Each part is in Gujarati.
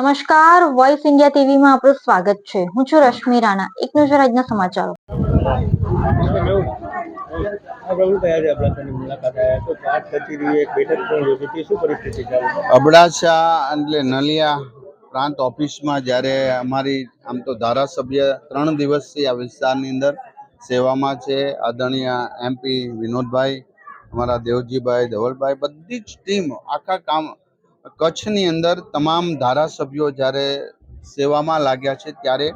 નમસ્કાર વોઇસ ઇન્ડિયા ટીવીમાં આપનું સ્વાગત છે. હું છું રશ્મિ રાણા. એક નજર આજના સમાચારો? અબડાસા એટલે નલિયા પ્રાંત ઓફિસમાં જ્યારે અમારી આમ તો ધારાસભ્ય ત્રણ દિવસથી આ વિસ્તારની અંદર સેવામાં છે. આદરણીય એમપી વિનોદભાઈ, અમારા દેવજીભાઈ ધવલભાઈ, બધી જ ટીમ આખા કામ કચ્છની અંદર તમામ ધારાસભ્યો જ્યારે સેવામાં લાગ્યા છે ત્યારે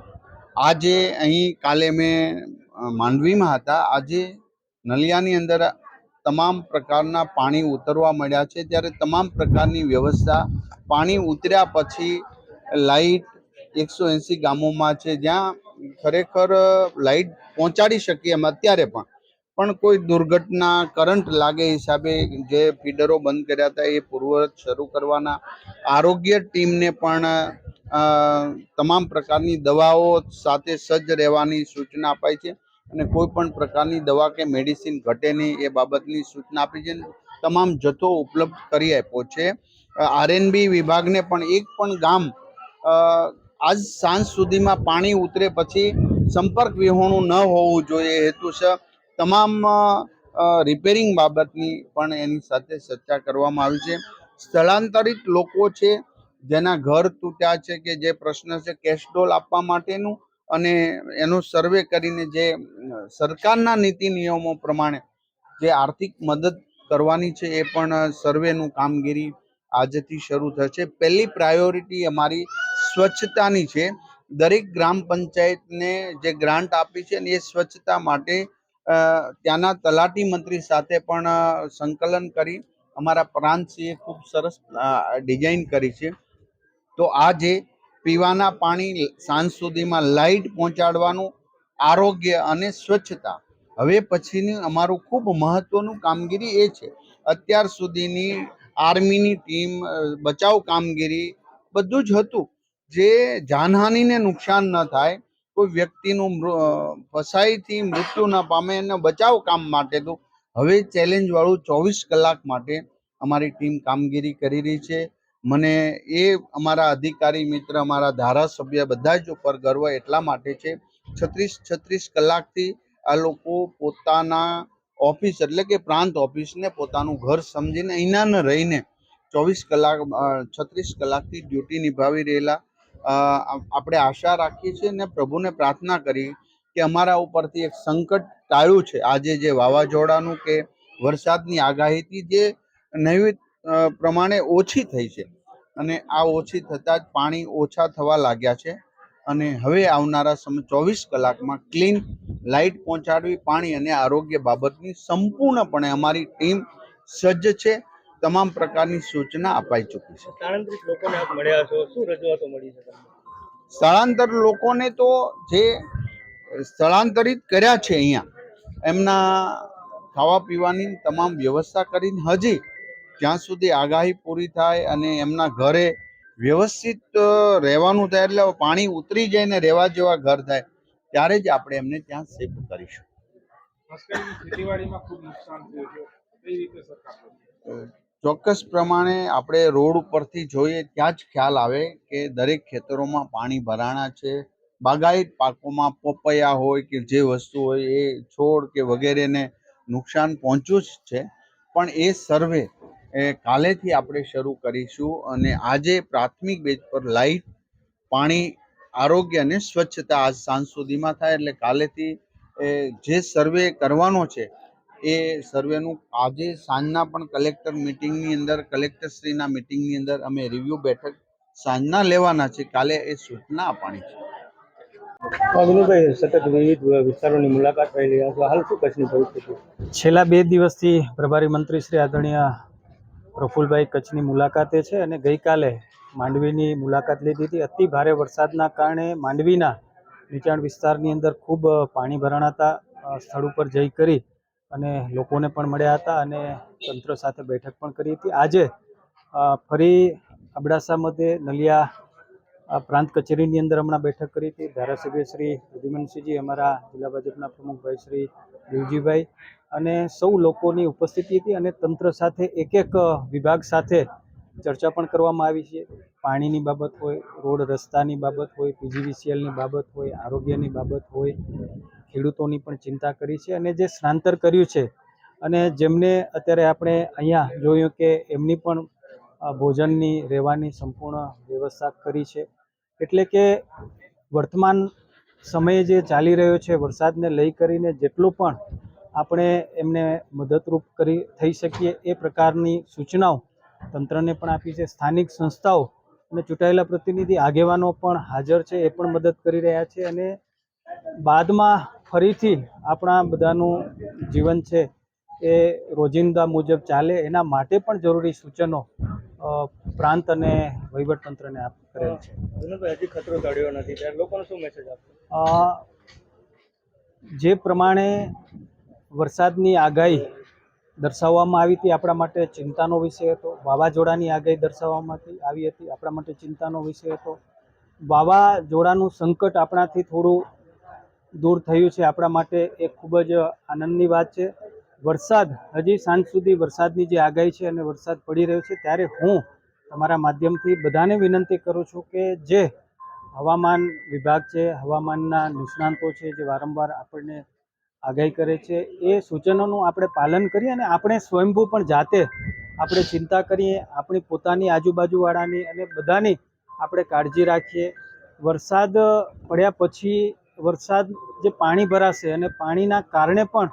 આજે અહીં કાલે મેં માંડવીમાં હતા. આજે નલિયાની અંદર તમામ પ્રકારના પાણી ઉતરવા મળ્યા છે. ત્યારે તમામ પ્રકારની વ્યવસ્થા પાણી ઉતર્યા પછી લાઇટ એકસો એંસી ગામોમાં છે. જ્યાં ખરેખર લાઇટ પહોંચાડી શકીએ એમ અત્યારે પણ. પણ કોઈ દુર્ઘટના, કરંટ લાગે હિસાબે જે ફીડરો બંધ કર્યા હતા એ પૂર્વવત શરૂ કરવાના. આરોગ્ય ટીમને પણ તમામ પ્રકારની દવાઓ સાથે સજ્જ રહેવાની સૂચના અપાઈ છે અને કોઈ પણ પ્રકારની દવા કે મેડિસિન ઘટે નહીં એ બાબતની સૂચના આપી છે. તમામ જથ્થો ઉપલબ્ધ કરી આપ્યો છે. આરએનબી વિભાગને પણ એક પણ ગામ આજ સાંજ સુધીમાં પાણી ઉતરે પછી સંપર્ક વિહોણું ન હોવું જોઈએ હેતુસર તમામ રિપેરિંગ બાબતની પણ એની સાથે ચર્ચા કરવામાં આવી છે. સ્થળાંતરિત લોકો છે, જેના ઘર તૂટ્યા છે કે જે પ્રશ્ન છે કેશડોલ આપવા માટેનું અને એનું સર્વે કરીને જે સરકારના નીતિ નિયમો પ્રમાણે જે આર્થિક મદદ કરવાની છે એ પણ સર્વેનું કામગીરી આજથી શરૂ થશે. પહેલી પ્રાયોરિટી અમારી સ્વચ્છતાની છે. દરેક ગ્રામ પંચાયતને જે ગ્રાન્ટ આપી છે ને એ સ્વચ્છતા માટે ત્યાંના તલાટી મંત્રી સાથે પણ સંકલન કરી અમારા પ્રાંતસિંહે ખૂબ સરસ ડિઝાઇન કરી છે. તો આજે પીવાના પાણી સાંજ સુધીમાં લાઇટ પહોંચાડવાનું આરોગ્ય અને સ્વચ્છતા. હવે પછીની અમારું ખૂબ મહત્વનું કામગીરી એ છે. અત્યાર સુધીની આર્મીની ટીમ બચાવ કામગીરી બધું જ હતું. જે જાનહાનિને નુકસાન ન થાય કોઈ વ્યક્તિનું ફસાઈથી મૃત્યુ ન પામે એના બચાવ કામ માટે તો હવે ચેલેન્જ વાળું ચોવીસ કલાક માટે અમારી ટીમ કામગીરી કરી રહી છે. મને એ અમારા અધિકારી મિત્ર, અમારા ધારાસભ્ય બધા જ ઉપર ગર્વ એટલા માટે છે. છત્રીસ છત્રીસ કલાકથી આ લોકો પોતાના ઓફિસ એટલે કે પ્રાંત ઓફિસને પોતાનું ઘર સમજીને અહીંના રહીને ચોવીસ કલાક છત્રીસ કલાકથી ડ્યુટી નિભાવી રહેલા આપણે આશા રાખીએ છીએ અને પ્રભુને પ્રાર્થના કરી કે અમારા ઉપરથી એક સંકટ ટાળ્યું છે. આજે જે વાવાઝોડાનું કે વરસાદની આગાહીથી જે નૈવિત પ્રમાણે ઓછી થઈ છે અને આ ઓછી થતાં જ પાણી ઓછા થવા લાગ્યા છે અને હવે આવનારા સમય ચોવીસ કલાકમાં ક્લીન લાઇટ પહોંચાડવી, પાણી અને આરોગ્ય બાબતની સંપૂર્ણપણે અમારી ટીમ સજ્જ છે. તમામ પ્રકારની સૂચના અપાઈ ચૂકી છે. સ્થળાંતરિત લોકોને આપ મળ્યા છો. શું રજૂઆતો મળી છે સ્થળાંતર લોકોને તો જે સ્થળાંતરિત કર્યા છે અહીંયા એમના ખાવા પીવાની તમામ વ્યવસ્થા કરીને હજી જ્યાં સુધી આગાહી પૂરી થાય અને એમના ઘરે વ્યવસ્થિત રહેવાનું થાય એટલે પાણી ઉતરી જાય ને રહેવા જેવા ઘર થાય ત્યારે જ આપણે એમને ત્યાં સેફ કરીશું. ખેતીવાડીમાં ખૂબ નુકસાન થયું છે. રીતે સરકાર કરશે? ચોક્કસ પ્રમાણે આપણે રોડ ઉપરથી જોઈએ ત્યાં જ ખ્યાલ આવે કે દરેક ખેતરોમાં પાણી ભરાણા છે, બાગાયત પાકોમાં પપૈયા હોય કે જે વસ્તુ હોય એ છોડ કે વગેરેને નુકસાન પહોંચ્યું જ છે. પણ એ સર્વે એ કાલેથી આપણે શરૂ કરીશું અને આજે પ્રાથમિક બેજ પર લાઇટ પાણી, આરોગ્ય અને સ્વચ્છતા આજ સાંજ સુધીમાં થાય એટલે કાલેથી એ જે સર્વે કરવાનો છે એ સર્વેનું આજે સાંજના પણ કલેક્ટર મિટિંગની અંદર કલેક્ટરશ્રીના મિટિંગની અંદર અમે રિવ્યુ બેઠક સાંજના લેવાના છે. કાલે એ સૂચના આપવાની છે. હા, સતત વિવિધ વિસ્તારોની મુલાકાત લઈ રહ્યા હાલ શું કચ્છની પરિસ્થિતિ છેલ્લા બે દિવસથી પ્રભારી મંત્રી શ્રી આદરણીય પ્રફુલભાઈ કચ્છની મુલાકાતે છે અને ગઈકાલે માંડવીની મુલાકાત લીધી હતી. અતિ ભારે વરસાદના કારણે માંડવીના નીચાણ વિસ્તારની અંદર ખૂબ પાણી ભરાણાતા સ્થળ ઉપર જઈ કરી અને લોકોને પણ મળ્યા હતા અને તંત્ર સાથે બેઠક પણ કરી હતી. આજે ફરી અબડાસા મધ્યે નલિયા પ્રાંત કચેરીની અંદર હમણાં બેઠક કરી હતી. ધારાસભ્ય શ્રી પ્રદ્યુમનસિંહજી અમારા જિલ્લા ભાજપના પ્રમુખભાઈ શ્રી દેવજીભાઈ અને સૌ લોકોની ઉપસ્થિતિ હતી અને તંત્ર સાથે એક એક વિભાગ સાથે ચર્ચા પણ કરવામાં આવી છે. પાણીની બાબત હોય, રોડ રસ્તાની બાબત હોય, પીજીવીસીએલની બાબત હોય, આરોગ્યની બાબત હોય ખેડૂતોની પણ ચિંતા કરી છે અને જે સ્થળાંતર કર્યું છે અને જેમને અત્યારે આપણે અહીંયા જોયું કે એમની પણ ભોજનની રહેવાની સંપૂર્ણ વ્યવસ્થા કરી છે. એટલે કે વર્તમાન સમયે જે ચાલી રહ્યો છે વરસાદને લઈ કરીને જેટલું પણ આપણે એમને મદદરૂપ કરી, થઈ શકીએ એ પ્રકારની સૂચનાઓ તંત્રને પણ આપી છે. સ્થાનિક સંસ્થાઓ અને ચૂંટાયેલા પ્રતિનિધિ આગેવાનો પણ હાજર છે, એ પણ મદદ કરી રહ્યા છે અને બાદમાં ફરીથી આપણા બધાનું જીવન છે એ રોજિંદા મુજબ ચાલે એના માટે પણ જરૂરી સૂચનો પ્રાંત અને વહીવટતંત્રને આપ કરેલ છે. હજી ખતરો ચડ્યો નથી ત્યારે લોકોને શું મેસેજ આપશો? જે પ્રમાણે વરસાદની આગાહી દર્શાવવામાં આવી હતી આપણા માટે ચિંતાનો વિષય હતો વાવાઝોડાની આગાહી દર્શાવવામાં આવી હતી આપણા માટે ચિંતાનો વિષય હતો. વાવાઝોડાનું સંકટ આપણાથી થોડું દૂર થયું છે આપણા માટે એ ખૂબ જ આનંદની વાત છે. વરસાદ, હજી સાંજ સુધી વરસાદની જે આગાહી છે અને વરસાદ પડી રહ્યો છે, ત્યારે હું તમારા માધ્યમથી બધાને વિનંતી કરું છું કે જે હવામાન વિભાગ છે, હવામાનના નિષ્ણાંતો છે, જે વારંવાર આપણને આગાહી કરે છે, એ સૂચનોનું આપણે પાલન કરીએ અને આપણે સ્વયંભૂ પણ જાતે આપણે ચિંતા કરીએ, આપણી પોતાની આજુબાજુવાળાની અને બધાની આપણે કાળજી રાખીએ. વરસાદ પડ્યા પછી વરસાદ જે પાણી ભરાશે અને પાણીના કારણે પણ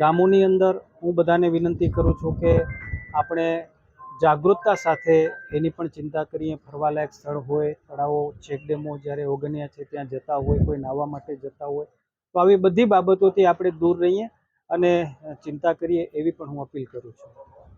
ગામોની અંદર હું બધાને વિનંતી કરું છું કે આપણે જાગૃતતા સાથે એની પણ ચિંતા કરીએ. ફરવાલાયક સ્થળ હોય, તળાવો ચેકડેમો જ્યારે ઓગન્યા છે ત્યાં જતા હોય, કોઈ નાહવા માટે જતા હોય, તો આવી બધી બાબતોથી આપણે દૂર રહીએ અને ચિંતા કરીએ એવી પણ હું અપીલ કરું છું.